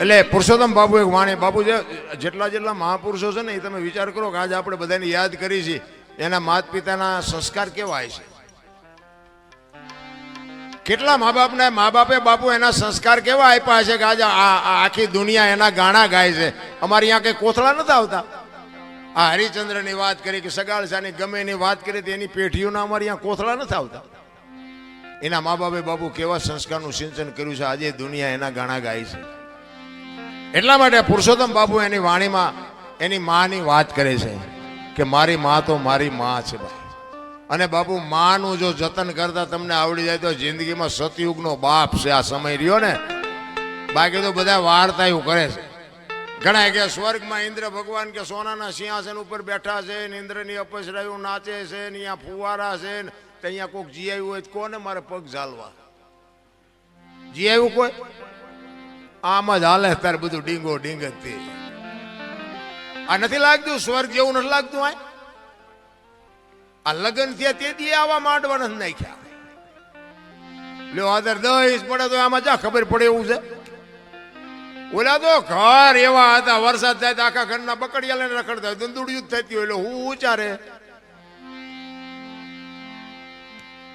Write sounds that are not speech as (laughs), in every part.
એટલે પુરુષોત્તમ બાપુ એક વાણી, બાપુ જે જેટલા જેટલા મહાપુરુષો છે ને, એ તમે વિચાર કરો કે આજે આપણે બધાને યાદ કરી છે, એના માત પિતાના સંસ્કાર કેવા હોય છે. કેટલા મા બાપને મા બાપે બાપુ એના સંસ્કાર કેવા આપ્યા છે કે આજે આખી દુનિયા એના ગાણા ગાય છે. અમારે અહીંયા કઈ કોથળા નથી આવતા? આ હરિચંદ્રની વાત કરી કે સગાળસાની ગમે એની વાત કરી તો એની પેઢીઓના અમારે અહીંયા કોથળા નથી આવતા? એના મા બાપે બાપુ કેવા સંસ્કારનું સિંચન કર્યું છે? આજે દુનિયા એના ગાણા ગાય છે. એટલા માટે પુરુષોત્તમ બાપુ એની વાણીમાં, એની માની વાત કરે છે કે મારી મા તો મારી મા છે ભાઈ. અને બાપુ, માનું જો જતન કરતા તમને આવડી જાય તો જિંદગીમાં સતયુગનો બાપ છે. આ સમય રહ્યો ને, બાકી તો બધા વાર્તા એવું કરે છે. ઘણા કે સ્વર્ગમાં ઇન્દ્ર ભગવાન કે સોનાના સિંહાસન ઉપર બેઠા છે ને ઇન્દ્રની અપસરાયું નાચે છે ને અહીંયા ફુવારા છે ને અહીંયા કોઈક જી હોય કોને મારે પગ ઝાલવા? જી કોઈ? આમ જ હાલે તારે બધું ડીંગો ડીંગ હતી આ નથી લાગતું? સ્વર્ગ જેવું નથી લાગતું આ? આ લગ્ન થયા તે દી આવા માંડવા નથી નાખ્યા. લ્યો, આદર દહીશ પડે તો આમાં જા ખબર પડે એવું છે? ઓલા તો ઘર એવા હતા, વરસાદ થાય આખા ઘરના બકડિયા લઈને રખડતા દંદુડિયું જ થતી હોય, એટલે હું ઉચારે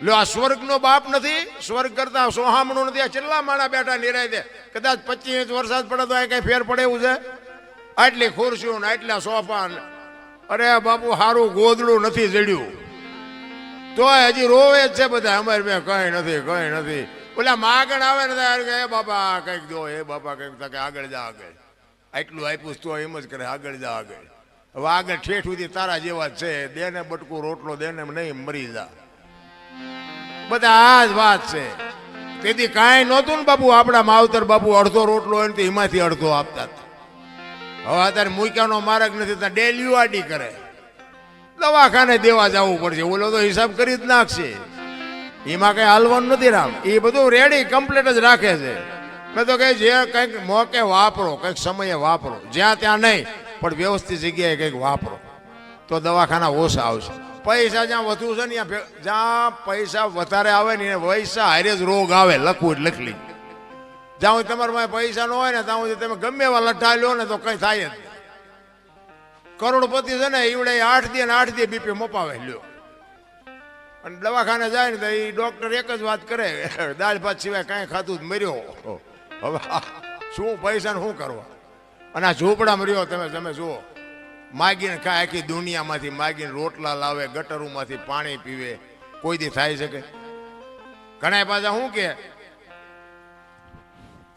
લ્યો, આ સ્વર્ગનો બાપ નથી, સ્વર્ગ કરતા સોહામણું નથી. આ છેલ્લા માણા બેઠા નિરાય દે. કદાચ પચીસ ઇંચ વરસાદ પડે તો આ કઈ ફેર પડે એવું છે? આટલી ખુરશીઓ ને આટલા સોફા અરે બાપુ સારું ગોદડું નથી જડ્યું. તોય હજી રોવે જ છે બધા. અમારે મેં કઈ નથી કઈ નથી. ઓલા માગણ આવે ને ત્યારે એ બાપા કંઈક દો, એ બાપા કંઈક તકે આગળ જા આગળ. આટલું આપ્યું તો એમ જ કરે, આગળ જા આગળ. હવે આગળ ઠેઠ સુધી તારા જેવા છે. દેને બટકું રોટલો, દેને નહીં, મરી જા. બધા આ જ વાત છે. તેથી કાંઈ નહોતું ને બાપુ, આપણા માવતર બાપુ અડધો રોટલો હોય તો એમાંથી અડધો આપતા હવે અત્યારે મૂક્યાનો માર્ગ નથી, ત્યાં ડેલ્યુઆટી કરે. દવાખાને દેવા જવું પડશે, ઓલો તો હિસાબ કરી જ નાખશે. એમાં કઈ હાલવાનું નથી રામ. એ બધું રેડી કમ્પ્લીટ જ રાખે છે. મેં તો કહે જે કંઈક મોકે વાપરો, કંઈક સમયે વાપરો. જ્યાં ત્યાં નહીં, પણ વ્યવસ્થિત જગ્યાએ કંઈક વાપરો. તો દવાખાના ઓછા આવશે. પૈસા જ્યાં વધુ છે ને જ્યાં પૈસા વધારે આવે ને પૈસા હારે જ રોગ આવે, લખવું લખલી જ્યાં સુધી તમારા પાસે પૈસા ન હોય ને, ત્યાં સુધી તમે ગમે એવા લઠ્ઠા લ્યો ને તો કંઈ થાય જ. કરોડપતિ છે ને, ઈવડે આઠ દે ને આઠ દે બીપી મપાવે, લ્યો. અને દવાખાને જાય ને તો એ ડોક્ટર એક જ વાત કરે, (laughs) દાળ ભાત સિવાય કાંઈ ખાતું જ મર્યો. શું પૈસા શું કરવા? અને આ ઝૂંપડામાં રહ્યો તમે તમે જુઓ. માગીને ખાય આખી દુનિયામાંથી માગીને રોટલા લાવે, ગટરોમાંથી પાણી પીવે, કોઈ દી થાય શકે ઘણા પાછા શું કે?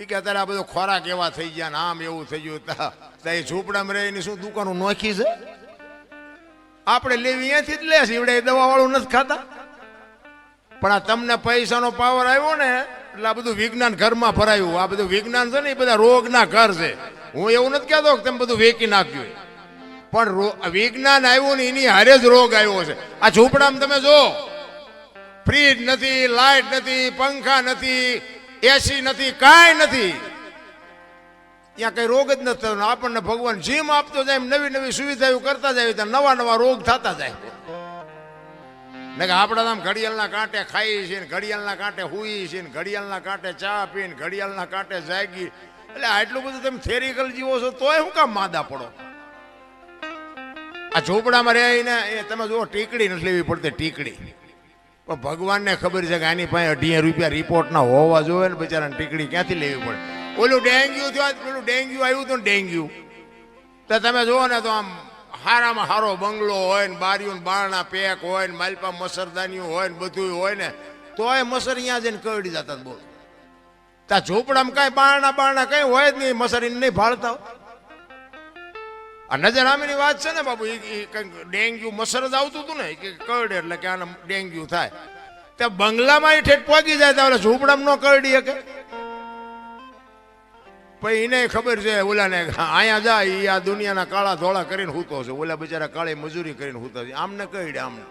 એ કે અત્યારે આ બધો ખોરાક એવા થઈ ગયા ને આમ એવું થઈ ગયું. તા તા એ ઝૂંપડામાં રહીને શું દુકાનો નોખી છે? આપણે લેવી અહીંયાથી જ લે સીવડે એવડે દવા વાળું નથી ખાતા. પણ આ તમને પૈસાનો પાવર આવ્યો ને, એટલે આ બધું વિજ્ઞાન ઘરમાં ભરાયું. આ બધું વિજ્ઞાન છે ને, એ બધા રોગના ઘર છે. હું એવું નથી કહેતો કે તમે બધું વેકી નાખ્યું પણ વિજ્ઞાન આવ્યું ને એની હારે જ રોગ આવ્યો છે. આ ઝૂંપડામાં તમે જો ફ્રીજ નથી, લાઈટ નથી, પંખા નથી એસી નથી, કાંઈ નથી. ત્યાં કઈ રોગ જ નથી થતો આપણને ભગવાન જીમ આપતો જાય એમ નવી નવી સુવિધાઓ કરતા જાય ત્યાં નવા નવા રોગ થતા જાય. ને કે આપણા આમ ઘડિયાળના કાંટે ખાઈએ છીએ ને ઘડિયાળના કાંટે હુઈએ છીએ ને ઘડિયાળના કાંટે ચા પીને ઘડિયાળના કાંટે જાગી. એટલે આટલું બધું તમે થેરિકલ જીવો છો તોય શું કામ માદા પડો? આ ઝોપડામાં રહીને એ તમે જુઓ, ટીકડી નથી લેવી પડતી, ટીકડી. પણ ભગવાનને ખબર છે કે આની પાસે અઢી રૂપિયા રિપોર્ટના હોવા જોઈએ ને બિચારાને ટીકડી ક્યાંથી લેવી પડે? ઓલું ડેન્ગ્યુ થયું પેલું ડેન્ગ્યુ આવ્યું હતું ને ડેન્ગ્યુ. તો તમે જુઓ ને તો આમ હારામાં હારો બંગલો હોય ને બારીઓ ને બારણા પેક હોય ને માલપા મસરદાનીઓ હોય ને બધું હોય ને, તોય મસર અહીંયા જઈને કરડી જતા બોલ. ત્યાં ઝોપડામાં કાંઈ બારણા બારણા કઈ હોય જ નહીં મસરીને નહીં ભાળતા હોય. નજર નજરામીની વાત છે ને બાબુ એ કંઈક ડેન્ગ્યુ મસર જ આવતું હતું ને કે કરડે એટલે કે આને ડેન્ગ્યુ થાય. ત્યાં બંગલામાં એ ઠેઠ પહોંચી જાય ત્યારે ઝૂંપડામાં ન કરડી શકે. પછી એને ખબર છે, ઓલાને અહીંયા જાય એ આ દુનિયાના કાળા ધોળા કરીને હૂતો છે. ઓલા બિચારા કાળી મજૂરી કરીને હૂતા છે. આમને કહીડે આમને.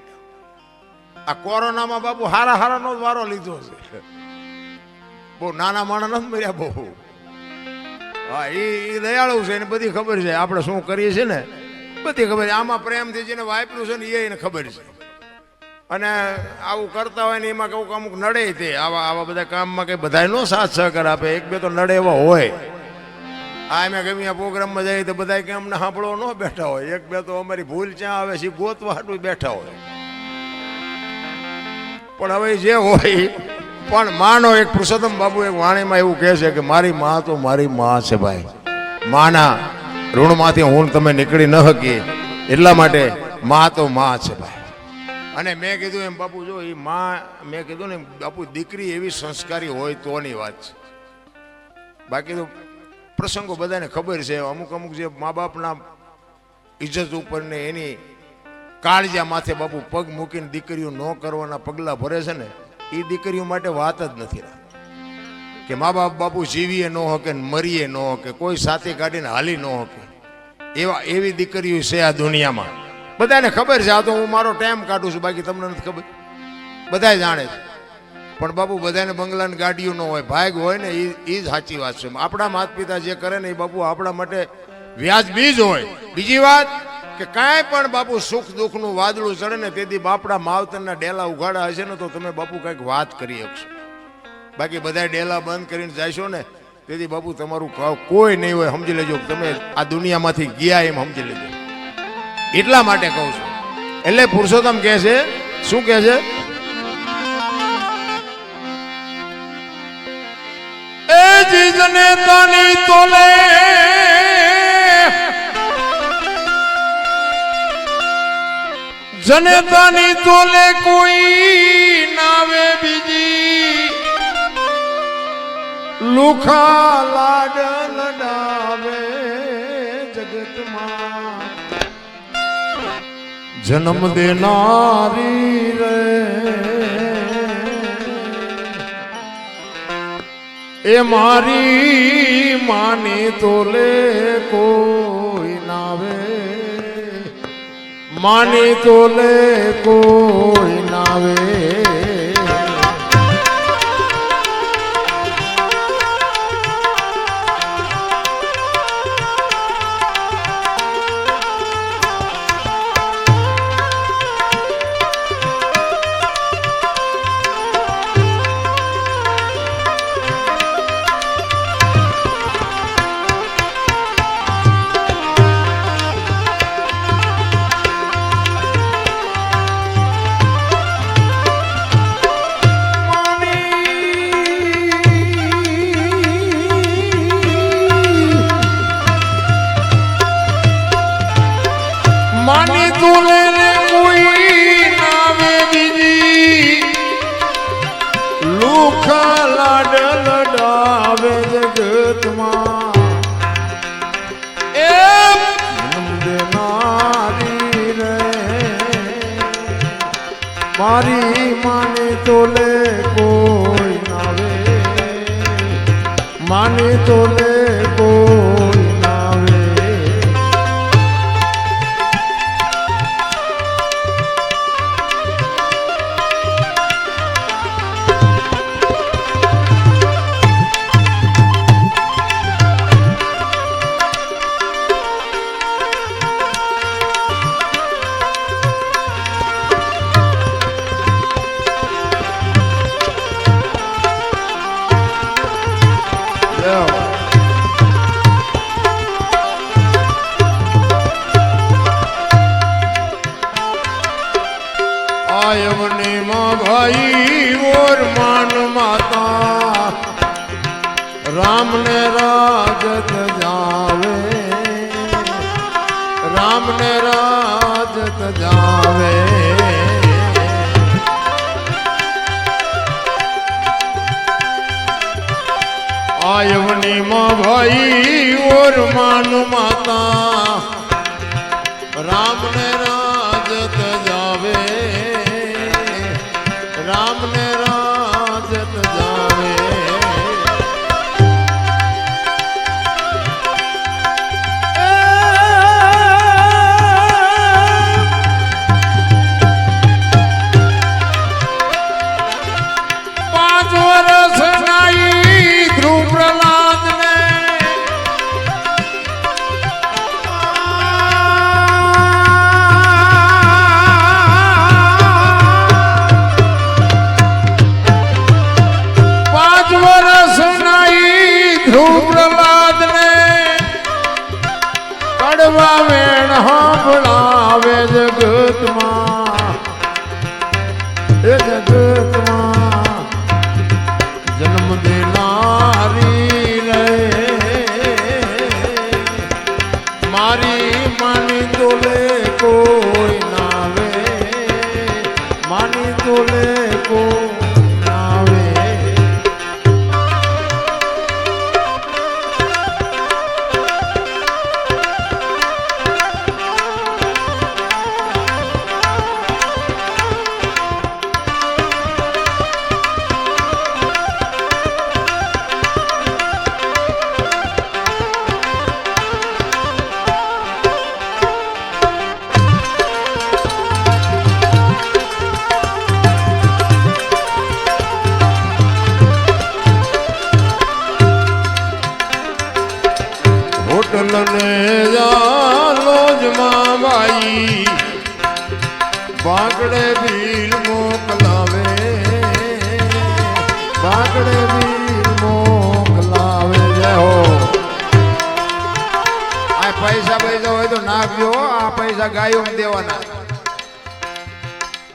આ કોરોનામાં બાબુ હારા હારાનો જ વારો લીધો છે. બહુ નાના માણસ નથી મર્યા બહુ. હા એ દયાળુ છે એને બધી ખબર છે. આપણે શું કરીએ છીએ ને? બધી ખબર છે. આમાં પ્રેમથી જેને વાપર્યું છે ને એ એને ખબર છે. અને આવું કરતા હોય ને, એમાં કહું કે અમુક નડે તે. આવા આવા બધા કામમાં કંઈ બધા નો સાથ સહકાર આપે. એક બે તો નડે એવા હોય. આ અમે ગમે આ પ્રોગ્રામમાં જઈએ તો બધા કે અમને સાંભળો ન બેઠા હોય. એક બે તો અમારી ભૂલ ક્યાં આવે છે ગોતવા હાટું બેઠા હોય. પણ હવે જે હોય પણ માનો એક પુરુષોત્તમ બાબુ એક વાણીમાં એવું કહે છે કે મારી માં તો મારી માં છે ભાઈ. માના ઋણમાંથી હું તમે નીકળી ન શકીએ. એટલા માટે માં તો માં છે ભાઈ. અને મેં કીધું એમ બાપુ, જો એ માં, મેં કીધું ને બાપુ, દીકરી એવી સંસ્કારી હોય તોની વાત છે. બાકી તો પ્રસંગો બધાને ખબર છે, અમુક અમુક જે મા બાપના ઇજ્જત ઉપર ને એની કાળજા માથે બાપુ પગ મૂકીને દીકરીઓ ન કરવાના પગલાં ભરે છે ને એ દીકરીઓ માટે વાત જ નથી કે મા બાપ બાપુ જીવીએ ન હકે મરીએ ન હકે, કોઈ સાથે કાઢીને હાલી ન હકે. એવા, એવી દીકરીઓ છે આ દુનિયામાં. બધાને ખબર છે, આ તો હું મારો ટાઈમ કાઢું છું, બાકી તમને નથી ખબર. બધા જાણે છે. પણ બાપુ બધાને બંગલાની ગાડીઓ ન હોય, ભાગ હોય ને એ એ જ સાચી વાત છે. આપણા માતા પિતા જે કરે ને એ બાપુ આપણા માટે વ્યાજબી જ હોય. બીજી વાત કે કાંઈ પણ બાપુ સુખ દુઃખનું વાદળું ચડે ને તેથી બાપડા માવતરના ડેલા ઉઘાડા હશે ને તો તમે બાપુ કંઈક વાત કરી શકશો. બાકી બધા ડેલા બંધ કરીને જાશો ને તેથી બાપુ તમારું કોઈ નહીં હોય, સમજી લેજો તમે આ દુનિયામાંથી ગયા એમ સમજી લેજો. એટલા માટે કહું છું. એટલે પુરુષોત્તમ કહે છે, શું કહે છે? એ જીજને તાની તોલે જનતાની તોલે કોઈ નાવે બીજી. લુખા લાડ લડાવે જગતમાં. જન્મ દેનારી રે. એ મારી માની તોલે કોઈ નાવે માની તોલે કોઈ નાવે માની તુલે ને કોઈ નાવે બીજી. લુખા લાડ લડાવે જગતમાં મારી માની તોલે કોઈ નાવે માની તોલે આયવણીમાં ભાઈ ઓર માન માતા. રામ ને રામ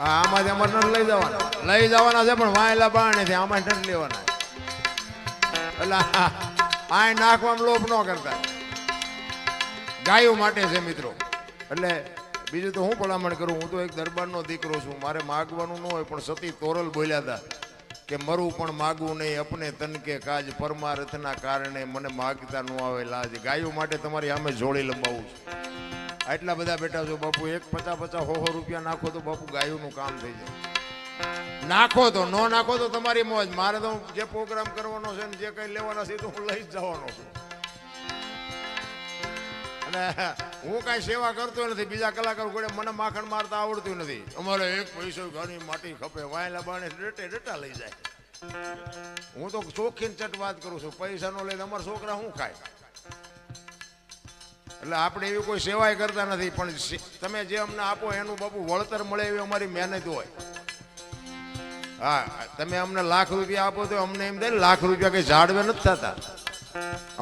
આમાંથી અમારે નથી લઈ જવાના. લઈ જવાના છે, પણ વાયેલા બાણે છે, આમાં નથી લેવાના. એટલે આ નાખવામાં લોભ ન કરતા. ગાયો માટે છે, મિત્રો. એટલે બીજું તો હું ભલામણ કરું, હું તો એક દરબારનો દીકરો છું. મારે માગવાનું ન હોય, પણ સતી તોરલ બોલ્યા હતા કે મરું પણ માગવું નહીં, અપને તનકે કાજ. પરમારથના કારણે મને માગતા ન આવે લાજ. ગાયો માટે તમારી સામે જોડી લંબાવું છું. આટલા બધા બેઠા છો બાપુ, એક પચાસ પચાસ હો હો રૂપિયા નાખો તો બાપુ ગાયોનું કામ થઈ જાય. નાખો તો, નો નાખો તો તમારી મોજ. મારે તો જે પ્રોગ્રામ કરવાનો છે ને જે કંઈ લેવાના છે તો હું લઈ જ જવાનો છું. અને હું કાંઈ સેવા કરતો નથી, બીજા કલાકાર ઘોડે મને માખણ મારતા આવડતું નથી. અમારે એક પૈસો ઘણી માટી ખપે, વાયલા બાણે રેટે રેટા લઈ જાય. હું તો ચોખ્ખી ચટ વાત કરું છું પૈસા નો લઈને અમારા છોકરા શું ખાય? એટલે આપણે એવી કોઈ સેવાય કરતા નથી, પણ તમે જે અમને આપો એનું બાપુ વળતર મળે એવી અમારી મહેનત હોય. હા, તમે અમને લાખ રૂપિયા આપો તો અમને એમ થાય લાખ રૂપિયા કઈ જાળવે નથી થતા.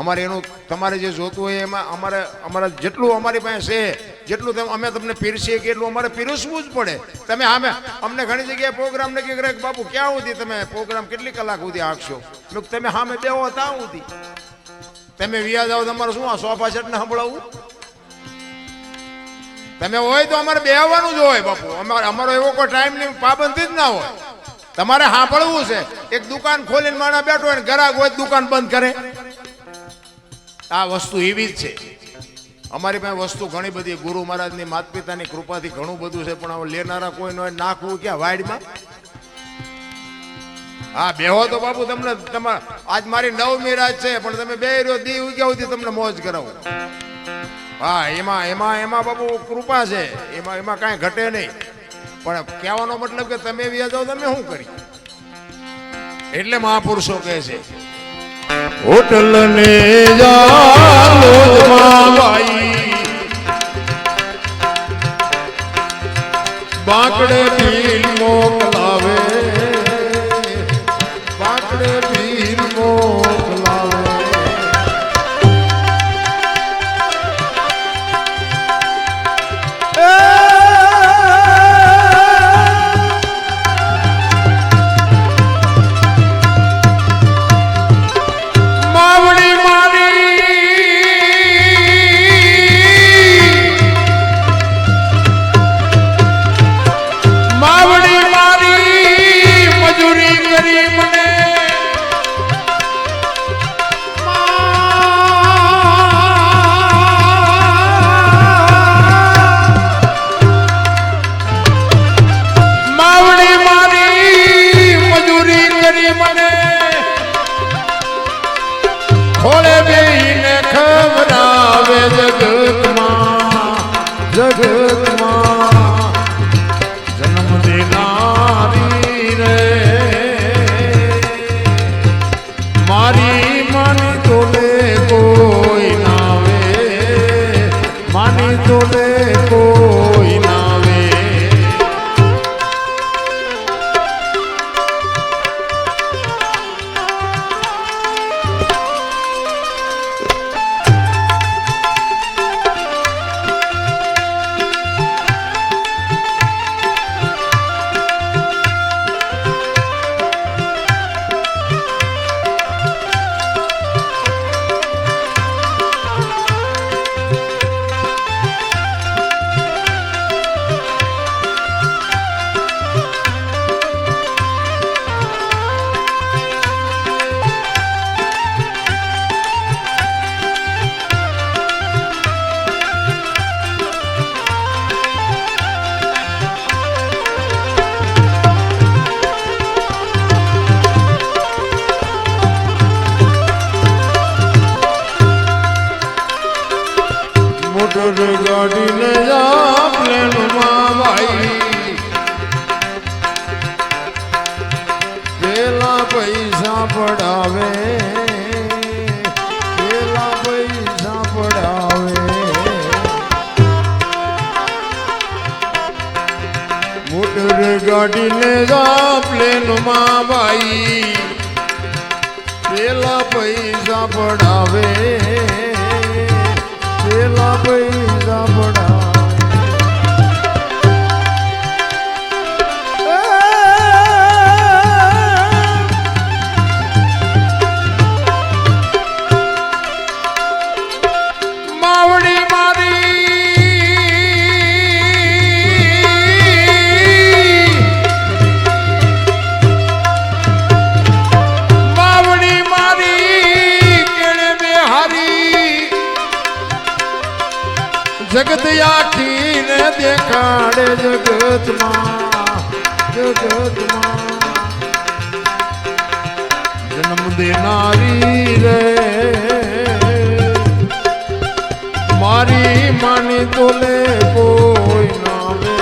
અમારે એનું, તમારે જે જોતું હોય એમાં અમારે અમારે જેટલું અમારી પાસે છે, જેટલું અમે તમને પીરસીએ કે એટલું અમારે પીરસવું જ પડે. તમે આમે અમને ઘણી જગ્યાએ પ્રોગ્રામ નક્કી કરે કે બાપુ, ક્યાં સુધી તમે પ્રોગ્રામ કેટલી કલાક સુધી આપશો મેં તમે સામે બેહો ત્યાં સુધી. તમે વ્યાજ આવો તમારે શું આ સોફા સેટ ને તમે હોય તો અમારે બેહવાનું જ હોય બાપુ. અમારે અમારો એવો કોઈ ટાઈમની પાબંધી જ ના હોય. તમારે સાંભળવું છે. એક દુકાન ખોલીને માણા બેઠો હોય ને ગ્રાહક હોય દુકાન બંધ કરે. આ વસ્તુ એવી જ છે. અમારી પાસે વસ્તુ ઘણી બધી ગુરુ મહારાજની માતા પિતાની કૃપાથી ઘણું બધું છે. પણ હવે લેનારા કોઈ ન હોય નાખવું ક્યાં? વાડમાં? હા, બેહો તો બાપુ, તમને તમારે આજ મારી નવ રાત છે, પણ તમે બે રહ્યો દી ઉગ્યા સુધી તમને મોજ કરાવો. હા, એમાં એમાં એમાં બાપુ કૃપા છે, એમાં એમાં કાંઈ ઘટે નહીં. પણ કહેવાનો મતલબ કે તમે વ્યા જાઓ તમે શું કરી એટલે મહાપુરુષો કહે છે હોટલ ને બાકડે ભીલ મોકલાવે મારી માની તોલે કોઈ નાવે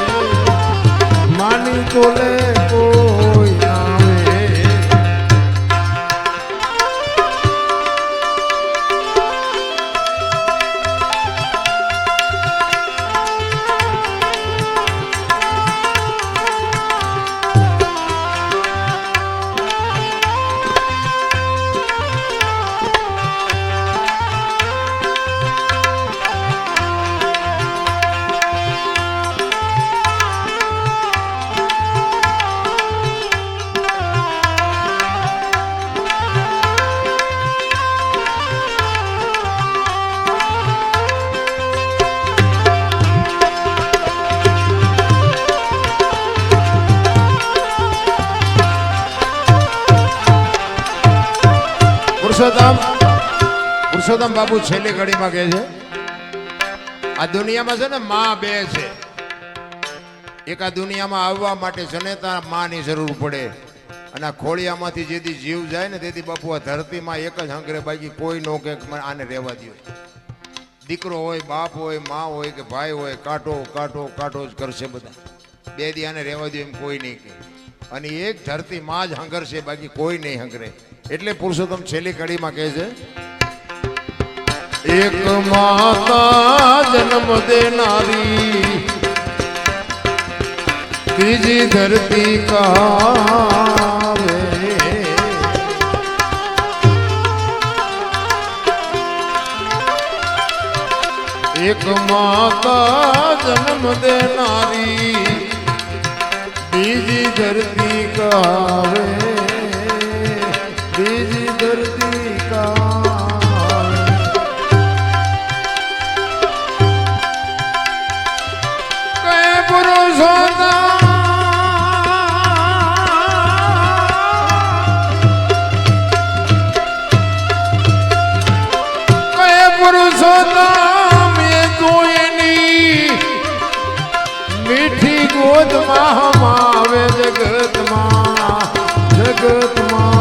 માની તોલે કોઈ પુરુષોત્તમ પુરુષોત્તમ બાબુ છેલ્લી ઘડીમાં કહે છે, આ દુનિયામાં છે ને માં બે છે. એક આ દુનિયામાં આવવા માટે જનેતા માની જરૂર પડે. અને આ ખોળિયામાંથી જેથી જીવ જાય ને તેથી બાપુ આ ધરતીમાં એક જ હંકરે બાકી કોઈ નો કે આને રહેવા દો દીકરો હોય, બાપ હોય, માં હોય કે ભાઈ હોય, કાંટો કાંટો કાંટો જ કરશે બધા. બે દી આને રહેવા દો એમ કોઈ નહીં કહે. અને એક ધરતી માં જ હંગરશે બાકી કોઈ નહીં હંગરે. એટલે પુરુષોત્તમ છેલ્લી કડીમાં કહે છે, એક માતા જન્મ દેનારી બીજી ધરતી કાવે એક માતા જન્મ દેનારી બીજી ધરતી કાવે જગતમાં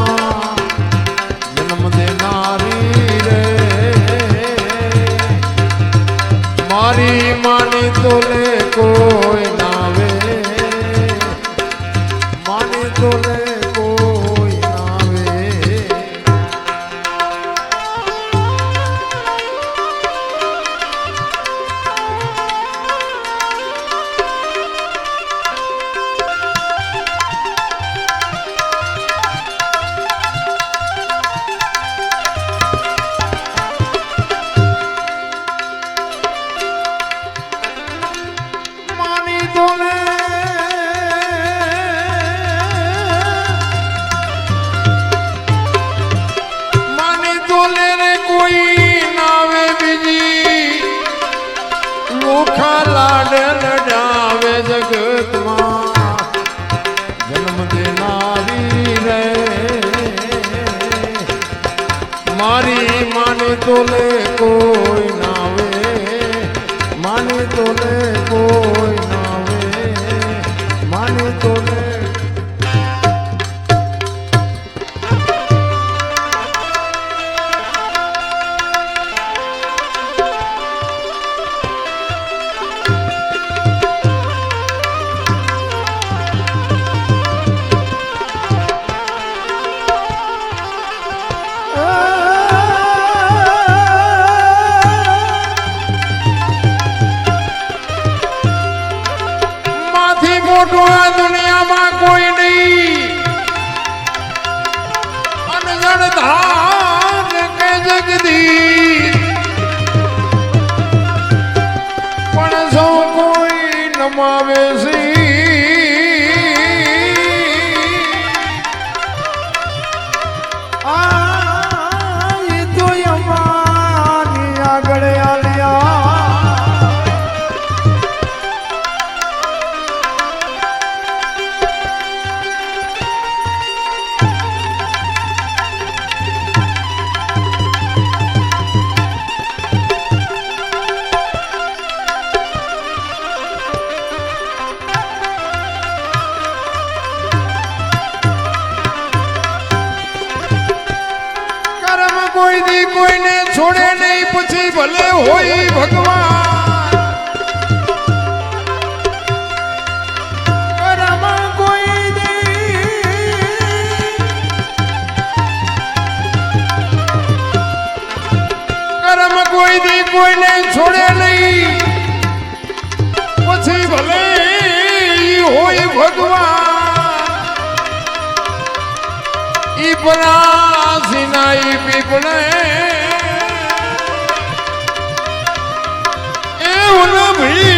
પછી ભલે હોય ભગવાન. કોઈ કરમ કોઈ દી કોઈને છોડે નહીં. પછી ભલે હોય ભગવાન. ઈ પરાસીના નાઈ પીપળે мы